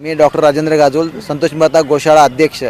मी doctor Rajendra Gajol Santosh Mata Goshala अध्यक्ष.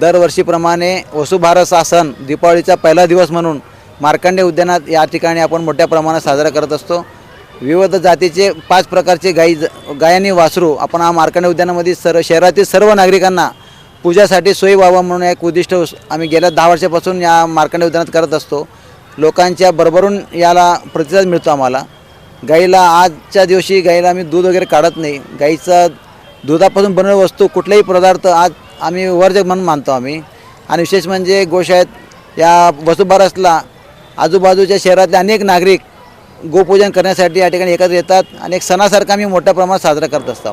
दरवर्षीप्रमाणे वसुभारत सण दीपावळीचा पहिला दिवस म्हणून मार्कंडे उद्यानात या ठिकाणी आपण मोठ्या प्रमाणात साजरा करत असतो. विविध जातीचे पाच प्रकारचे गाई गायांनी वासरू आपण हा मार्कंडे उद्यानामध्ये सर्व शहरातील सर्व नागरिकांना पूजासाठी सोयी व्हावं म्हणून एक उद्दिष्ट आम्ही गेल्या दहा वर्षापासून या मार्कंडे उद्यानात करत असतो. लोकांच्या बरोबरून याला प्रतिसाद मिळतो आम्हाला. गाईला आजच्या दिवशी गाईला आम्ही दूध वगैरे काढत नाही. गाईचं दुधापासून बनवलेली वस्तू कुठलेही पदार्थ आज आम्ही वर्जक म्हणून मानतो आम्ही. आणि विशेष म्हणजे गोशाळेत या वसुबारसला आजूबाजूच्या शहरातले अनेक नागरिक गोपूजन करण्यासाठी या ठिकाणी एकत्र येतात आणि एक सणासारखा आम्ही मोठ्या प्रमाणात साजरा करत असतो